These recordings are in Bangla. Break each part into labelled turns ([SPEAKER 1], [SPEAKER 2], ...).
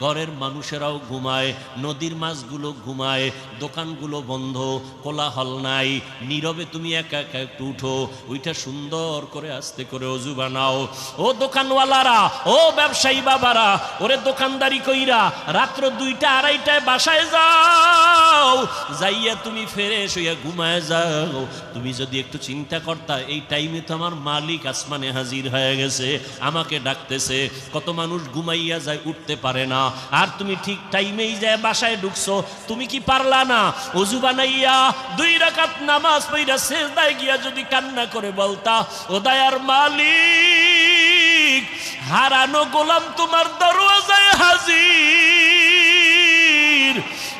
[SPEAKER 1] ঘরের মানুষেরাও ঘুমায়, নদীর মাছগুলো ঘুমায়, দোকানগুলো বন্ধ, কোলাহল নাই, নীরবে তুমি একা একা একটু উঠো, ওইটা সুন্দর করে আস্তে করে অজু বানাও। ও দোকানওয়ালারা, ও ব্যবসায়ী বাবারা, ওরে দোকানদারি কইরা রাত্র দুইটা আড়াইটায় বাসায় যাও। যাইয়া তুমি ফেরে শুইয়া ঘুমায় যাও। তুমি যদি একটু চিন্তা করতা, এই টাইমে তো আমার মালিক আসমানে হাজির হয়ে গেছে, আমাকে ডাকতেছে, কত মানুষ ঘুমাইয়া যায়, উঠতে পারে না। আর তুমি ঠিক টাইমেই যায় বাসায় ঢুকছো, তুমি কি পারলা না? অজু বানাইয়া দুই রাকাত নামাজ পইরা শেষদায় গিয়া যদি কান্না করে বলতা, ও দায়ার মালিক, হারানো গোলাম তোমার দরওয়াজায় হাজির।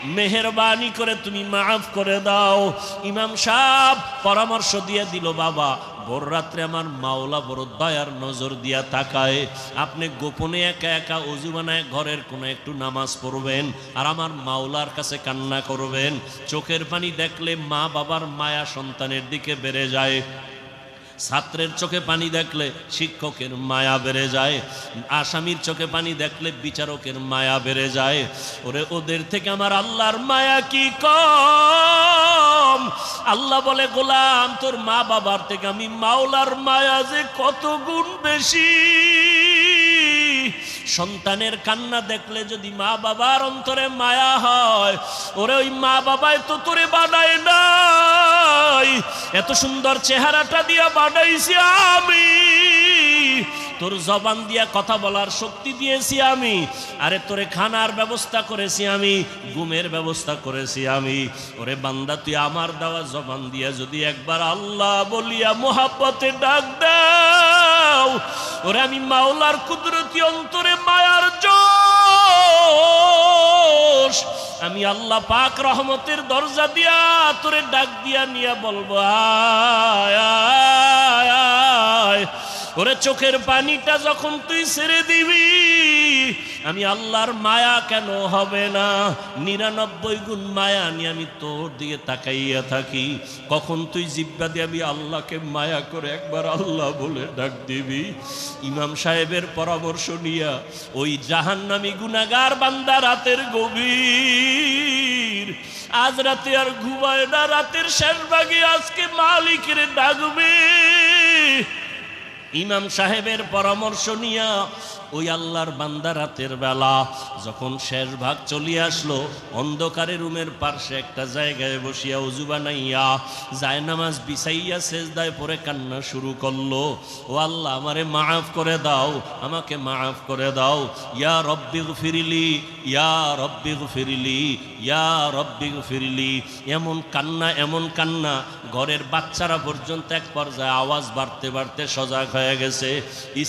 [SPEAKER 1] মেহরবানি করে তুমি মাফ করে দাও। ইমাম সাহ পরামর্শ দিয়ে দিল, বাবা, ভোর রাত্রে আমার মাওলা বড় দয়ার নজর দিয়া তাকায়। আপনি গোপনে একা একা অজু বানায় ঘরের কোনো একটু নামাজ পড়বেন আর আমার মাওলার কাছে কান্না করবেন। চোখের পানি দেখলে মা বাবার মায়া সন্তানের দিকে বেড়ে যায়। ছাত্রের চোখে পানি দেখলে শিক্ষকের মায়া বেড়ে যায়, আসামির চোখে পানি দেখলে বিচারকের মায়া বেড়ে যায়। ওরে, ওদের থেকে আমার আল্লাহর মায়া কি কম? আল্লাহ বলে, গোলাম, তোর মা বাবার থেকে আমি মাওলার মায়া যে কত গুণ বেশি? সন্তানের কান্না দেখলে যদি মা বাবার অন্তরে মায়া হয়, ওরে ওই মা বাবায় তো তোরে বানায় নাই। এত সুন্দর চেহারাটা দিয়া বানাইছি আমি। তোর জবান দিয়া কথা বলার শক্তি দিয়েছি আমি। আরে তোরে খানার ব্যবস্থা করেছি আমি, ঘুমের ব্যবস্থা করেছি আমি। ওরে বান্দা, তুই আমার দেওয়া জবান দিয়া যদি একবার আল্লাহ বলিয়া মোহাব্বতে ডাক দাও, ওরে আমি মাওলার কুদরতি অন্তরে মায়ার জোশ। আমি আল্লাহ পাক রহমতের দরজা দিয়া তোরে ডাক দিয়া নিয়া বলব, আয় ওরে চোখের পানিটা যখন তুই ছেড়ে দিবি আমি আল্লাহর মায়া কেন হবে না? নিরানব্বই গুণ মায়া নিয়ে আমি তোর দিকে তাকাইয়া থাকি। কখন তুই জিব্বা দিয়ে আমি আল্লাহকে মায়া করে একবার আল্লাহ বলে ডাক দিবি? ইমাম সাহেবের পরামর্শ নিয়া ওই জাহান্নামী গুনাগার বান্দা রাতের গভীর। আজ রাতে আর ঘুমায় না, রাতের শেষ ভাগে আজকে মালিকের ডাকবে। ইমাম সাহেবের পরামর্শ নিয়া ওই আল্লাহর বান্দা রাতের বেলা যখন শেষ ভাগ চলিয়ে আসলো, অন্ধকারে রুমের পার্শ্বে একটা জায়গায় বসিয়া উজু বানাইয়া যায় নামাজ বিছাইয়া শেষদায় পরে কান্না শুরু করল। ও আল্লাহ, আমারে মাফ করে দাও, আমাকে মাফ করে দাও। ইয়া রব্বি ফিরিলি ইয়া রব্বি ফিরিলি ইয়া রব্বি ফিরিলি এমন কান্না এমন কান্না, ঘরের বাচ্চারা পর্যন্ত এক পর্যায়ে আওয়াজ বাড়তে বাড়তে সজাগ হয়ে গেছে।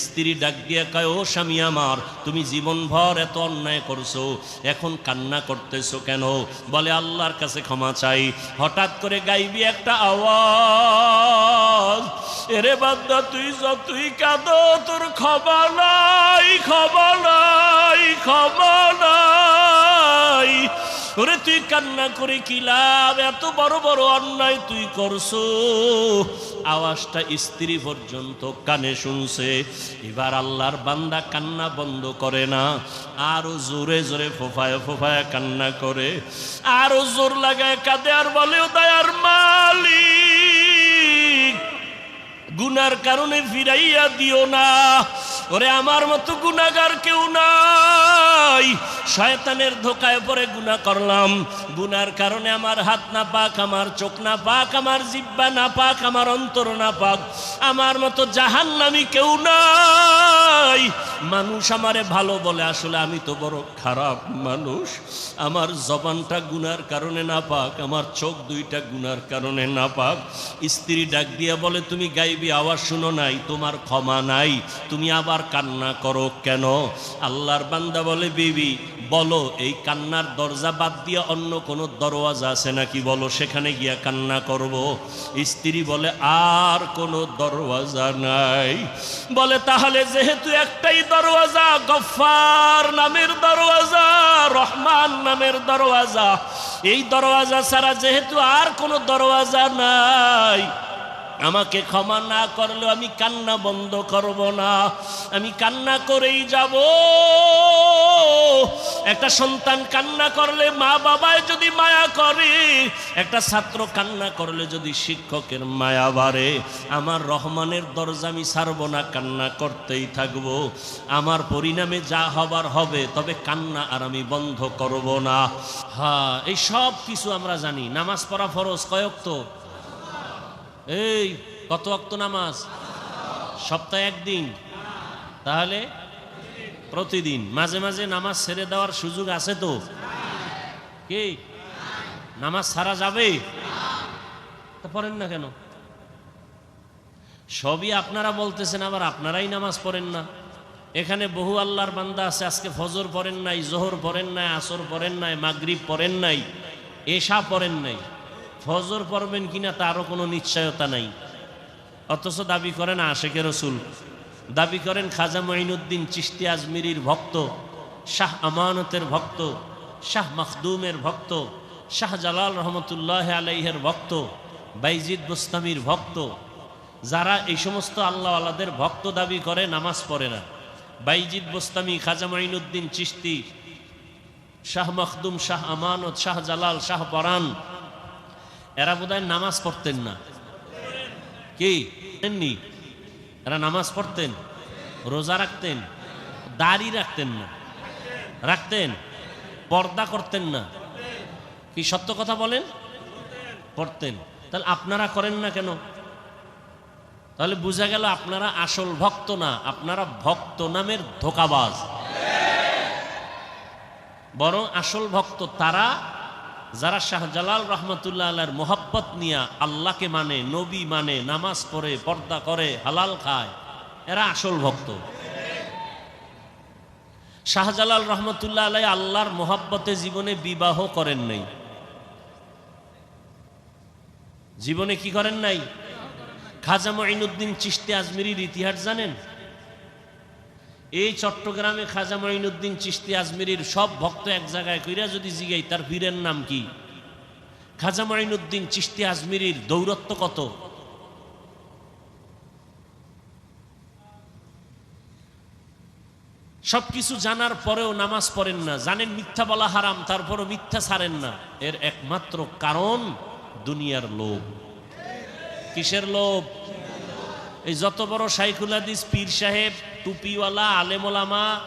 [SPEAKER 1] স্ত্রী ডাক দিয়ে কয়, ও স্বামী আমার, তুমি জীবনভর এত অন্যায় করছ, এখন কান্না করতেছো কেন? বলে, আল্লাহর কাছে ক্ষমা চাই। হঠাৎ করে গাইবি একটা আওয়াজ, এরে বাদ্দা তুই যতই কাঁদো, তোর ক্ষমা নাই ক্ষমা নাই ক্ষমা নাই। ওরে তুই কান্না করে কি লাভ? এত বড় বড় অন্যায় তুই করছ। আওয়াজটা স্ত্রী পর্যন্ত কানে শুনছে। এবার আল্লাহর বান্দা কান্না বন্ধ করে না। আরও জোরে জোরে ফোফায় ফোফায় কান্না করে। আরও জোর লাগায় কাঁদে আর বলে, ও দয়ার মালিক, গুনার কারণে ফিরাইয়া দিও না। ওরে, আমার মতো গুনাগার কেউ নাই। শয়তানের ধোকায় পরে গুনা করলাম। গুনার কারণে আমার হাত না পাক, আমার চোখ না পাক, আমার জিব্বা না পাক, আমার অন্তর না পাক। আমার মতো জাহান্নামি কেউ নাই। মানুষ আমারে ভালো বলে, আসলে আমি তো বড় খারাপ মানুষ। আমার জবানটা গুনার কারণে না পাক, আমার চোখ দুইটা গুনার কারণে না পাক। স্ত্রী ডাক দিয়া বলে, তুমি গাইবি, আওয়াজ শুনো নাই, তোমার ক্ষমা নাই, তুমি আবার কান্না করো কেন? আল্লাহর বান্দা বলে, বিবি বলো, এই কান্নার দরজা বাদ দিয়ে অন্য কোনো দরওয়াজা আছে নাকি? বলো, সেখানে গিয়া কান্না করব। স্ত্রী বলে, আর কোনো দরওয়াজা নাই। বলে, তাহলে যেহেতু একটাই দরওয়াজা গফার নামের দরওয়াজা, রহমান নামের দরওয়াজা, এই দরওয়াজা ছাড়া যেহেতু আর কোনো দরওয়াজা নাই। আমাকে ক্ষমা না করলেও আমি কান্না বন্ধ করব না। আমি কান্না করেই যাব। একটা সন্তান কান্না করলে মা বাবায় যদি মায়া করে, একটা ছাত্র কান্না করলে যদি শিক্ষকের মায়া বাড়ে, আমার রহমানের দরজা আমি ছাড়বো না, কান্না করতেই থাকব। আমার পরিণামে যা হবার হবে, তবে কান্না আর আমি বন্ধ করব না। হ্যাঁ এই সব কিছু আমরা জানি। নামাজ পড়া ফরজ কয়ক তো এই, কত অক্ত নামাজ? সপ্তাহে একদিন। তাহলে প্রতিদিন। মাঝে মাঝে নামাজ ছেড়ে দেওয়ার সুযোগ আছে তো? কি? নামাজ ছাড়া যাবে? তা পড়েন না কেন? সবই আপনারা বলতেছেন, আবার আপনারাই নামাজ পড়েন না। এখানে বহু আল্লাহর বান্দা আছে, আজকে ফজর পড়েন নাই, জোহর পড়েন নাই, আসর পড়েন নাই, মাগরিব পড়েন নাই, এশা পড়েন নাই। ফজর পড়বেন কিনা তারও কোনো নিশ্চয়তা নাই। অথচ দাবি করেন আশেকের রসুল। দাবি করেন খাজা মঈনুদ্দিন চিস্তি আজমিরির ভক্ত, শাহ আমানতের ভক্ত, শাহ মখদুমের ভক্ত, শাহ জালাল রহমতুল্লাহ আলাইহের ভক্ত, বাইজিদ বুস্তামির ভক্ত। যারা এই সমস্ত আল্লাহ আল্লাদের ভক্ত দাবি করে নামাজ পড়ে না। বাইজিদ বোস্তামি, খাজা মাইনুদ্দিন চিস্তি শাহ মখদুম, শাহ আমানত, শাহ জালাল, শাহ পরান এরা বোধহয় নামাজ পড়তেন না। কি? জানেননি? এরা নামাজ পড়তেন, রোজা রাখতেন, দাড়ি রাখতেন না। রাখতেন, পর্দা করতেন না। কি সত্য কথা বলেন? পড়তেন। তাহলে আপনারা করেন না কেন? তাহলে বোঝা গেল আপনারা আসল ভক্ত না, আপনারা ভক্ত নামের ধোকাবাজ। বরং আসল ভক্ত তারা যারা শাহজালাল রহমতুল্লাহ আল্লাহর মোহাব্বত নিয়ে আল্লাহকে মানে নবী মানে নামাজ পড়ে, পর্দা করে, হালাল খায়, এরা আসল ভক্ত। শাহজালাল রহমতুল্লাহ আলাই আল্লাহর মোহাব্বতে জীবনে বিবাহ করেন নাই। জীবনে কি করেন নাই? খাজা মঈনুদ্দিন চিশতি আজমিরির ইতিহাস জানেন? এই চট্টগ্রামে খাজা মঈনুদ্দিন চিশতি আজমিরির সব ভক্ত এক জায়গায় কইরা যদি জিগাই, তার পীরের নাম কি? খাজা মঈনুদ্দিন চিশতি আজমিরির দৌরত্ব কত? সবকিছু জানার পরেও নামাজ পড়েন না। জানেন মিথ্যা বলা হারাম, তারপরও মিথ্যা ছাড়েন না। এর একমাত্র কারণ দুনিয়ার লোভ। কিসের লোভ? এই যত বড় সাইকুল হাদিস পীর সাহেব, টুপিওয়ালা, আলেমোলামা,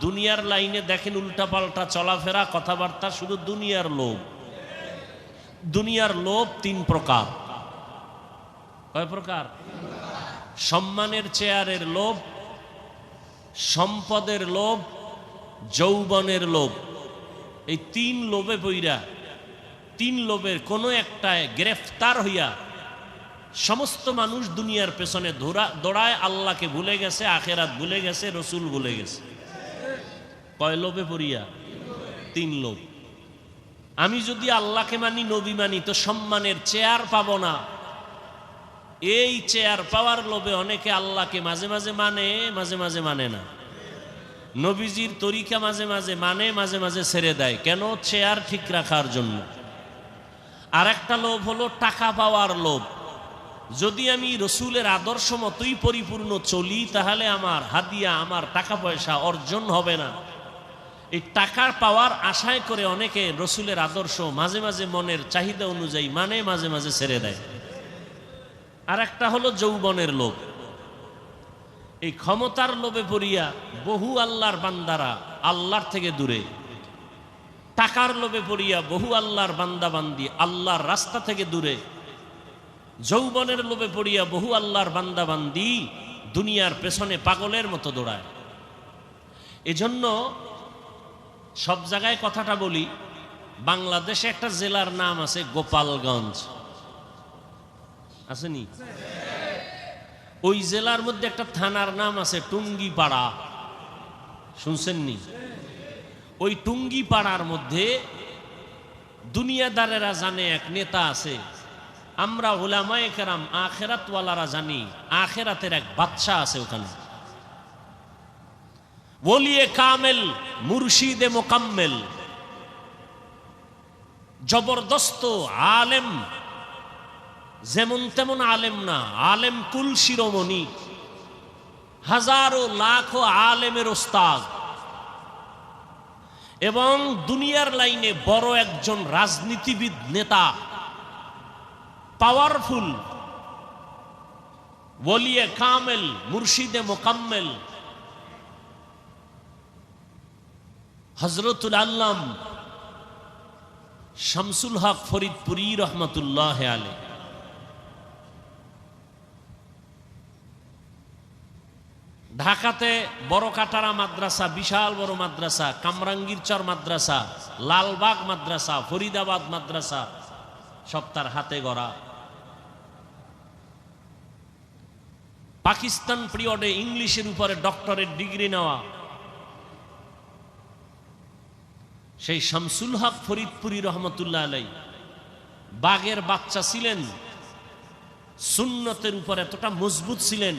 [SPEAKER 1] দুনিয়ার লাইনে দেখেন উল্টাপাল্টা চলাফেরা, কথাবার্তা শুধু দুনিয়ার লোভ। দুনিয়ার লোভ তিন প্রকার। কয় প্রকার? সম্মানের চেয়ারের লোভ, সম্পদের লোভ, যৌবনের লোভ। এই তিন লোভে বইরা তিন লোভের কোনো একটায় গ্রেফতার হইয়া সমস্ত মানুষ দুনিয়ার পেছনে ধরা, দৌড়ায়, আল্লাহকে ভুলে গেছে, আখেরাত ভুলে গেছে, রসুল ভুলে গেছে। কয় লোভে পড়িয়া? তিন লোভ। আমি যদি আল্লাহকে মানি, নবী মানি, তো সম্মানের চেয়ার পাবো না। এই চেয়ার পাওয়ার লোভে অনেকে আল্লাহকে মাঝে মাঝে মানে মাঝে মাঝে মানে না। নবীজির তরিকা মাঝে মাঝে মানে মাঝে মাঝে ছেড়ে দেয়। কেন? চেয়ার ঠিক রাখার জন্য। আর একটা লোভ হলো টাকা পাওয়ার লোভ। যদি আমি রসুলের আদর্শ মতোই পরিপূর্ণ চলি, তাহলে আমার হাদিয়া, আমার টাকা পয়সা অর্জন হবে না। এই টাকার পাওয়ার আশায় করে অনেকে রসুলের আদর্শ মাঝে মাঝে মনের চাহিদা অনুযায়ী মানে মাঝে মাঝে ছেড়ে দেয়। আর একটা হলো যৌবনের লোভ। এই ক্ষমতার লোভে পড়িয়া বহু আল্লাহর বান্দারা আল্লাহর থেকে দূরে। টাকার লোভে পড়িয়া বহু আল্লাহর বান্দা বান্দি আল্লাহর রাস্তা থেকে দূরে। যৌবনের লোভে পড়িয়া বহু আল্লাহর বান্দা বান্দি দুনিয়ার পেছনে পাগলের মতো দৌড়ায়। এজন্য সব জায়গায় কথাটা বলি, বাংলাদেশে একটা জেলার নাম আছে গোপালগঞ্জ। আসেনি ওই জেলার মধ্যে একটা থানার নাম আছে টুঙ্গিপাড়া। শুনছেননি ওই টুঙ্গিপাড়ার মধ্যে দুনিয়াদারেরা জানে এক নেতা আছে আমরা ওলামায়ে কেরাম আখেরাতওয়ালারা জানি, আখেরাতের এক বাচ্চা আছে ওখানে। বলিয়ে কামেল, মুর্শিদে মোকাম্মেল। জবরদস্ত আলেম, যেমন তেমন আলেম না, আলেম কুল শিরোমণি। হাজারো লাখো আলেমের ওস্তাদ। এবং দুনিয়ার লাইনে বড় একজন রাজনীতিবিদ নেতা। পাওয়ারফুল বলিয়ে কামেল মুর্শিদে মোকাম্মেল হজরতুল আল্লাম শামসুল হক ফরিদপুরি রহমতুল্লাহ আলে ঢাকাতে বড় কাটারা মাদ্রাসা, বিশাল বড় মাদ্রাসা, কামরাঙ্গীরচর মাদ্রাসা, লালবাগ মাদ্রাসা, ফরিদাবাদ মাদ্রাসা সব তার হাতে গড়া। পাকিস্তান পিরিয়ডে ইংলিশের উপরে ডক্টরের ডিগ্রি নেওয়া। সেই শামসুল হক ফরিদপুরি রহমতুল্লাহ আলাই বাঘের বাচ্চা ছিলেন, সুন্নতের উপর এতটা মজবুত ছিলেন,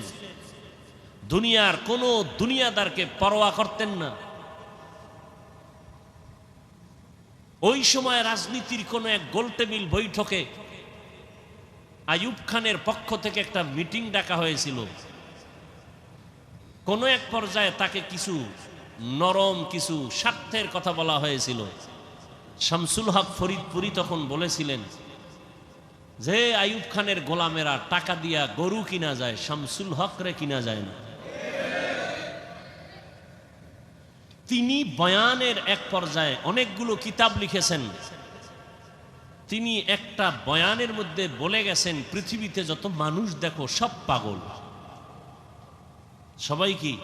[SPEAKER 1] দুনিয়ার কোনো দুনিয়াদারকে পরোয়া করতেন না। ওই সময় রাজনীতির কোনো এক গোলটেবিল বৈঠকে আইয়ুব খানের পক্ষ থেকে একটা মিটিং ডাকা হয়েছিল। কোনো এক পর্যায়ে তাকে কিছু নরম, কিছু স্বার্থের কথা বলা হয়েছিল। শামসুল হক ফরিদপুরি তখন বলেছিলেন যে আয়ুব খানের গোলামেরা টাকা দিয়া গরু কিনা যায়, শামসুল হকরে কিনা যায় না। তিনি বয়ানের এক পর্যায়ে অনেকগুলো কিতাব লিখেছেন। তিনি একটা বয়ানের মধ্যে বলে গেছেন, পৃথিবীতে যত মানুষ দেখো সব পাগল। সবাই কি?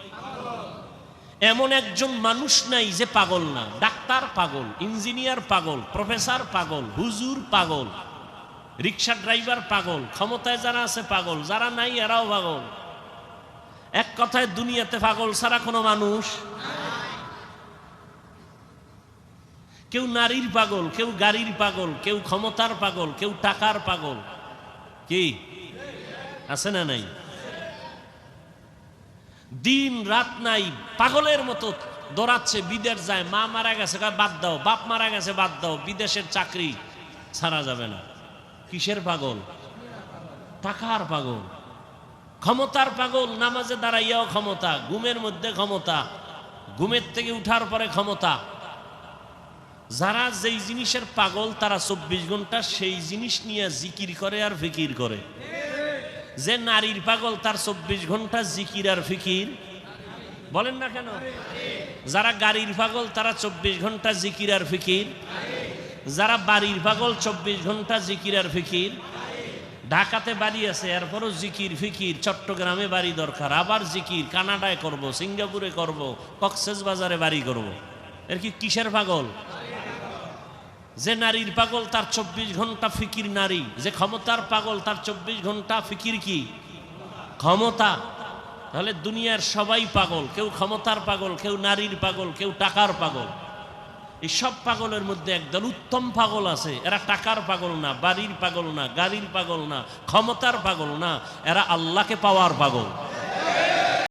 [SPEAKER 1] এমন একজন মানুষ নাই যে পাগল না। ডাক্তার পাগল, ইঞ্জিনিয়ার পাগল, প্রফেসর পাগল, হুজুর পাগল, রিক্সা ড্রাইভার পাগল, ক্ষমতায় যারা আছে পাগল, যারা নাই এরাও পাগল। এক কথায় দুনিয়াতে পাগল ছাড়া কোনো মানুষ কেউ নারীর পাগল, কেউ গাড়ির পাগল, কেউ ক্ষমতার পাগল, কেউ টাকার পাগল। কি? আছে না নাই? দিন রাত নাই, পাগলের মতো দৌড়াচ্ছে, বিদেশ যায়, মা মারা গেছে বাদ দাও, বাপ মারা গেছে, বাদ দাও, বিদেশের চাকরি ছাড়া যাবে না। কিসের পাগল? টাকার পাগল। ক্ষমতার পাগল, নামাজে দাঁড়াইয়াও ক্ষমতা, ঘুমের মধ্যে ক্ষমতা, ঘুমের থেকে উঠার পরে ক্ষমতা। যারা যেই জিনিসের পাগল, তারা চব্বিশ ঘণ্টা সেই জিনিস নিয়ে জিকির করে আর ফিকির করে। যে নারীর পাগল, তার চব্বিশ ঘণ্টা জিকির আর ফিকির। বলেন না কেন? যারা গাড়ির পাগল, তারা চব্বিশ ঘণ্টা জিকির আর ফিকির। যারা বাড়ির পাগল, চব্বিশ ঘণ্টা জিকির আর ফিকির। ঢাকাতে বাড়ি আছে, এরপরও জিকির, ফিকির, চট্টগ্রামে বাড়ি দরকার। আবার জিকির, কানাডায় করব, সিঙ্গাপুরে করব, কক্সেস বাজারে বাড়ি করব। এর কি কিসের পাগল? যে নারীর পাগল, তার চব্বিশ ঘণ্টা ফিকির নারী। যে ক্ষমতার পাগল, তার চব্বিশ ঘণ্টা ফিকির কি? ক্ষমতা। তাহলে দুনিয়ার সবাই পাগল, কেউ ক্ষমতার পাগল, কেউ নারীর পাগল, কেউ টাকার পাগল। এই সব পাগলের মধ্যে একদল উত্তম পাগল আছে। এরা টাকার পাগল না, বাড়ির পাগল না, গাড়ির পাগল না, ক্ষমতার পাগল না, এরা আল্লাহকে পাওয়ার পাগল।